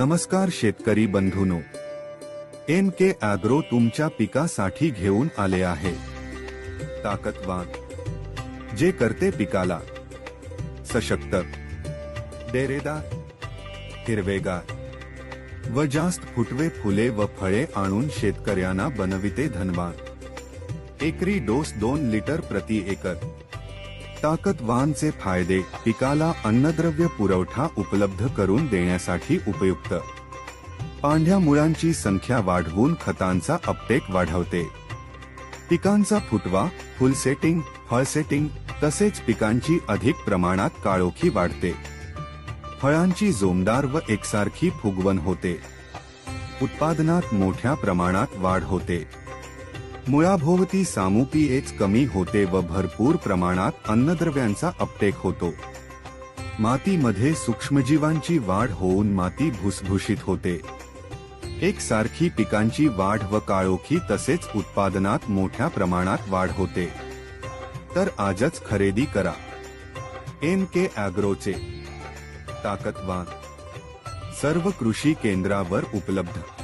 नमस्कार शेतकरी बंधूनो. एन के अॅग्रो तुमच्या पिकासाठी घेऊन आले आहे. ताकदवान. जे करते पिकाला. सशक्त. डेरेदार. हिरवेगार. व जास्त फुटवे फुले व फळे आणून शेतकऱ्यांना बनविते धनवान. एकरी डोस दोन लिटर प्रति एकर. ताकदवानचे फायदे पिकाला अन्नद्रव्य पुरवठा उपलब्ध करून देण्यासाठी उपयुक्त. पांढऱ्या मुळांची संख्या वाढवून खतांचा अपटेक वाढवते. पिकांचा फुटवा फुलसेटिंग सेटिंग फळ सेटिंग तसेच पिकांची अधिक प्रमाणात काळोखी वाढते. फळांची जोमदार व एकसारखी फुगवण होते. उत्पादनात मोठ्या प्रमाणात वाढ होते. मुळाभोवती सामुपीएच कमी होते व भरपूर प्रमाणात अन्नद्रव्यांचा अपटेक होतो. मातीमध्ये सूक्ष्मजीवांची वाढ होऊन माती भुसभुशीत होते. एकसारखी पिकांची वाढ व काळोखी तसेच उत्पादनात मोठ्या प्रमाणात वाढ होते. तर आजच खरेदी करा. एन के अॅग्रोचे ताकदवान. सर्व कृषी केंद्रावर उपलब्ध.